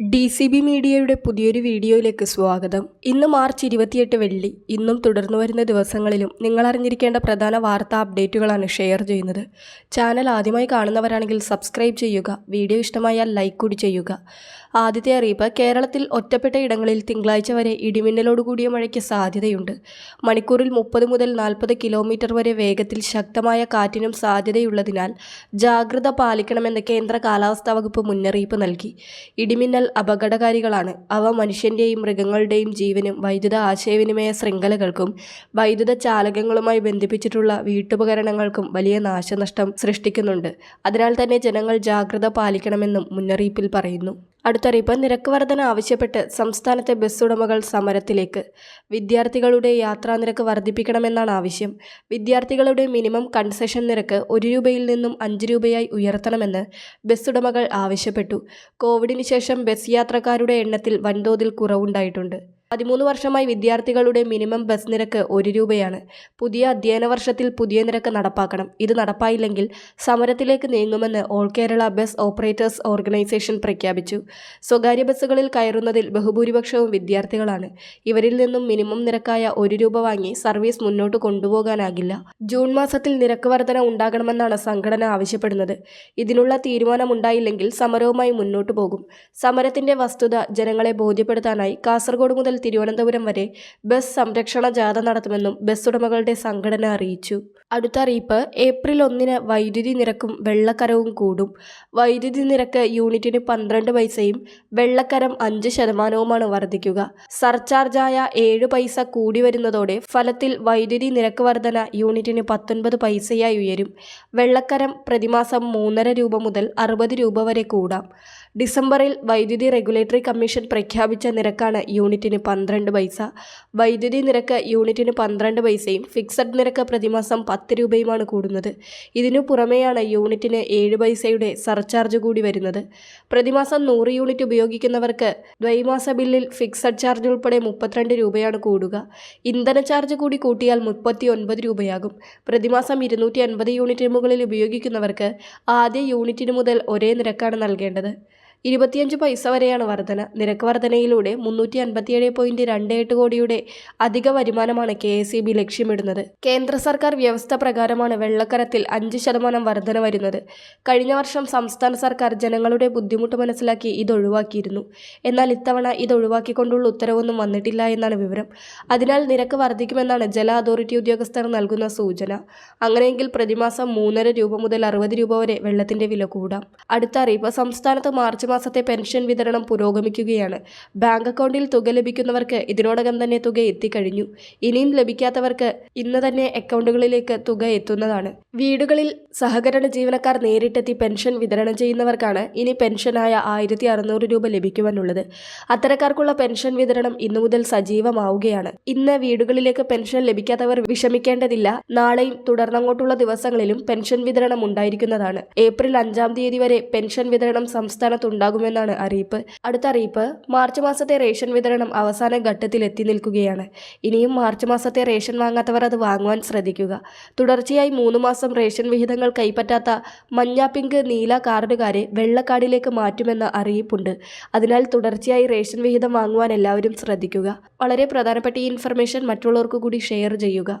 D C B മീഡിയയുടെ പുതിയൊരു വീഡിയോയിലേക്ക് സ്വാഗതം. ഇന്ന് മാർച്ച് ഇരുപത്തിയെട്ട് വെള്ളി. ഇന്നും തുടർന്നു വരുന്ന ദിവസങ്ങളിലും നിങ്ങൾ അറിഞ്ഞിരിക്കേണ്ട പ്രധാന വാർത്താ അപ്ഡേറ്റുകളാണ് ഷെയർ ചെയ്യുന്നത്. ചാനൽ ആദ്യമായി കാണുന്നവരാണെങ്കിൽ സബ്സ്ക്രൈബ് ചെയ്യുക വീഡിയോ ഇഷ്ടമായാൽ ലൈക്ക് കൂടി ചെയ്യുക. ആദ്യത്തെ അറിയിപ്പ് കേരളത്തിൽ ഒറ്റപ്പെട്ട ഇടങ്ങളിൽ തിങ്കളാഴ്ച വരെ ഇടിമിന്നലോട് കൂടിയ മഴയ്ക്ക് സാധ്യതയുണ്ട്. മണിക്കൂറിൽ മുപ്പത് മുതൽ നാൽപ്പത് കിലോമീറ്റർ വരെ വേഗത്തിൽ ശക്തമായ കാറ്റിനും സാധ്യതയുള്ളതിനാൽ ജാഗ്രത പാലിക്കണമെന്ന് കേന്ദ്ര കാലാവസ്ഥാ വകുപ്പ് മുന്നറിയിപ്പ് നൽകി. ഇടിമിന്നൽ അപകടകാരികളാണ്. അവ മനുഷ്യന്റെയും മൃഗങ്ങളുടെയും ജീവനും വൈദ്യുത ആശയവിനിമയ ശൃംഖലകൾക്കും വൈദ്യുത ചാലകങ്ങളുമായി ബന്ധിപ്പിച്ചിട്ടുള്ള വീട്ടുപകരണങ്ങൾക്കും വലിയ നാശനഷ്ടം സൃഷ്ടിക്കുന്നുണ്ട്. അതിനാൽ തന്നെ ജനങ്ങൾ ജാഗ്രത പാലിക്കണമെന്നും മുന്നറിയിപ്പിൽ പറയുന്നു. അടുത്തറിയിപ്പ് നിരക്ക് വർധന ആവശ്യപ്പെട്ട് സംസ്ഥാനത്തെ ബസ് ഉടമകൾ സമരത്തിലേക്ക്. വിദ്യാർത്ഥികളുടെ യാത്രാ നിരക്ക് വർദ്ധിപ്പിക്കണമെന്നാണ് ആവശ്യം. വിദ്യാർത്ഥികളുടെ മിനിമം കൺസെഷൻ നിരക്ക് ഒരു രൂപയിൽ നിന്നും അഞ്ച് രൂപയായി ഉയർത്തണമെന്ന് ബസ് ഉടമകൾ ആവശ്യപ്പെട്ടു. കോവിഡിന് ശേഷം ബസ് യാത്രക്കാരുടെ എണ്ണത്തിൽ വൻതോതിൽ കുറവുണ്ടായിട്ടുണ്ട്. പതിമൂന്ന് വർഷമായി വിദ്യാർത്ഥികളുടെ മിനിമം ബസ് നിരക്ക് ഒരു രൂപയാണ്. പുതിയ അധ്യയന വർഷത്തിൽ പുതിയ നിരക്ക് നടപ്പാക്കണം. ഇത് നടപ്പായില്ലെങ്കിൽ സമരത്തിലേക്ക് നീങ്ങുമെന്ന് all Kerala bus operators organisation പ്രഖ്യാപിച്ചു. സ്വകാര്യ ബസ്സുകളിൽ കയറുന്നതിൽ ബഹുഭൂരിപക്ഷവും വിദ്യാർത്ഥികളാണ്. ഇവരിൽ നിന്നും മിനിമം നിരക്കായ ഒരു രൂപ വാങ്ങി സർവീസ് മുന്നോട്ട് കൊണ്ടുപോകാനാകില്ല. ജൂൺ മാസത്തിൽ നിരക്ക് വർധന ഉണ്ടാകണമെന്നാണ് സംഘടന ആവശ്യപ്പെടുന്നത്. ഇതിനുള്ള തീരുമാനമുണ്ടായില്ലെങ്കിൽ സമരവുമായി മുന്നോട്ടു പോകും. സമരത്തിന്റെ വസ്തുത ജനങ്ങളെ ബോധ്യപ്പെടുത്താനായി കാസർഗോഡ് മുതൽ തിരുവനന്തപുരം വരെ ബസ് സംരക്ഷണ ജാഥ നടത്തുമെന്നും ബസ് ഉടമകളുടെ സംഘടന അറിയിച്ചു അടുത്ത അറിയിപ്പ് ഏപ്രിൽ ഒന്നിന് വൈദ്യുതി നിരക്കും വെള്ളക്കരവും കൂടും. വൈദ്യുതി നിരക്ക് യൂണിറ്റിന് പന്ത്രണ്ട് പൈസയും വെള്ളക്കരം അഞ്ച് ശതമാനവുമാണ് വർദ്ധിക്കുക. സർചാർജായ ഏഴ് പൈസ കൂടി വരുന്നതോടെ ഫലത്തിൽ വൈദ്യുതി നിരക്ക് വർധന യൂണിറ്റിന് പത്തൊൻപത് പൈസയായി ഉയരും. വെള്ളക്കരം പ്രതിമാസം മൂന്നര രൂപ മുതൽ അറുപത് രൂപ വരെ കൂടാം. ഡിസംബറിൽ വൈദ്യുതി റെഗുലേറ്ററി കമ്മീഷൻ പ്രഖ്യാപിച്ച നിരക്കാണ് യൂണിറ്റിന് പന്ത്രണ്ട് പൈസ. വൈദ്യുതി നിരക്ക് യൂണിറ്റിന് പന്ത്രണ്ട് പൈസയും ഫിക്സഡ് നിരക്ക് പ്രതിമാസം പത്ത് രൂപയുമാണ് കൂടുന്നത്. ഇതിനു പുറമെയാണ് യൂണിറ്റിന് ഏഴ് പൈസയുടെ സർചാർജ് കൂടി വരുന്നത്. പ്രതിമാസം നൂറ് യൂണിറ്റ് ഉപയോഗിക്കുന്നവർക്ക് ദ്വൈമാസ ബില്ലിൽ ഫിക്സഡ് ചാർജ് ഉൾപ്പെടെ മുപ്പത്തിരണ്ട് രൂപയാണ് കൂടുക. ഇന്ധന ചാർജ് കൂടി കൂട്ടിയാൽ മുപ്പത്തി ഒൻപത് രൂപയാകും. പ്രതിമാസം ഇരുന്നൂറ്റി അൻപത് യൂണിറ്റിന് മുകളിൽ ഉപയോഗിക്കുന്നവർക്ക് ആദ്യ യൂണിറ്റിന് മുതൽ ഒരേ നിരക്കാണ് നൽകേണ്ടത്. ഇരുപത്തിയഞ്ച് പൈസ വരെയാണ് വർധന. നിരക്ക് വർധനയിലൂടെ മുന്നൂറ്റി അൻപത്തിയേഴ് പോയിന്റ് രണ്ട് എട്ട് കോടിയുടെ അധിക വരുമാനമാണ് കെ എസ് ഇ ബി ലക്ഷ്യമിടുന്നത്. കേന്ദ്ര സർക്കാർ വ്യവസ്ഥ പ്രകാരമാണ് വെള്ളക്കരത്തിൽ അഞ്ച് ശതമാനം വർധന വരുന്നത്. കഴിഞ്ഞ വർഷം സംസ്ഥാന സർക്കാർ ജനങ്ങളുടെ ബുദ്ധിമുട്ട് മനസ്സിലാക്കി ഇത് ഒഴിവാക്കിയിരുന്നു. എന്നാൽ ഇത്തവണ ഇത് ഒഴിവാക്കിക്കൊണ്ടുള്ള ഉത്തരവൊന്നും വന്നിട്ടില്ല എന്നാണ് വിവരം. അതിനാൽ നിരക്ക് വർദ്ധിക്കുമെന്നാണ് ജല അതോറിറ്റി ഉദ്യോഗസ്ഥർ നൽകുന്ന സൂചന. അങ്ങനെയെങ്കിൽ പ്രതിമാസം മൂന്നര രൂപ മുതൽ അറുപത് രൂപ വരെ വെള്ളത്തിന്റെ വില കൂടാം. അടുത്ത അറിയിപ്പ് സംസ്ഥാനത്ത് മാർച്ച് മാസത്തെ പെൻഷൻ വിതരണം പുരോഗമിക്കുകയാണ്. ബാങ്ക് അക്കൗണ്ടിൽ തുക ലഭിക്കുന്നവർക്ക് ഇതിനോടകം തന്നെ തുക എത്തിക്കഴിഞ്ഞു. ഇനിയും ലഭിക്കാത്തവർക്ക് ഇന്ന് തന്നെ അക്കൗണ്ടുകളിലേക്ക് തുക എത്തുന്നതാണ്. വീടുകളിൽ സഹകരണ ജീവനക്കാർ നേരിട്ടെത്തി പെൻഷൻ വിതരണം ചെയ്യുന്നവർക്കാണ് ഇനി പെൻഷനായ ആയിരത്തി അറുന്നൂറ് രൂപ ലഭിക്കുവാനുള്ളത്. അത്തരക്കാർക്കുള്ള പെൻഷൻ വിതരണം ഇന്നു മുതൽ സജീവമാവുകയാണ്. ഇന്ന് വീടുകളിലേക്ക് പെൻഷൻ ലഭിക്കാത്തവർ വിഷമിക്കേണ്ടതില്ല. നാളെയും തുടർന്നങ്ങോട്ടുള്ള ദിവസങ്ങളിലും പെൻഷൻ വിതരണം ഉണ്ടായിരിക്കുന്നതാണ്. ഏപ്രിൽ അഞ്ചാം തീയതി വരെ പെൻഷൻ വിതരണം സംസ്ഥാനത്തുണ്ട്. ഉണ്ടാകുമെന്നാണ് അറിയിപ്പ്. അടുത്ത അറിയിപ്പ് മാർച്ച് മാസത്തെ റേഷൻ വിതരണം അവസാന ഘട്ടത്തിൽ എത്തി നിൽക്കുകയാണ്. ഇനിയും മാർച്ച് മാസത്തെ റേഷൻ വാങ്ങാത്തവർ അത് വാങ്ങുവാൻ ശ്രദ്ധിക്കുക. തുടർച്ചയായി മൂന്ന് മാസം റേഷൻ വിഹിതങ്ങൾ കൈപ്പറ്റാത്ത മഞ്ഞ പിങ്ക് നീല കാർഡുകാരെ വെള്ളക്കാർഡിലേക്ക് മാറ്റുമെന്ന അറിയിപ്പുണ്ട്. അതിനാൽ തുടർച്ചയായി റേഷൻ വിഹിതം വാങ്ങുവാൻ എല്ലാവരും ശ്രദ്ധിക്കുക. വളരെ പ്രധാനപ്പെട്ട ഈ ഇൻഫർമേഷൻ മറ്റുള്ളവർക്ക് കൂടി ഷെയർ ചെയ്യുക.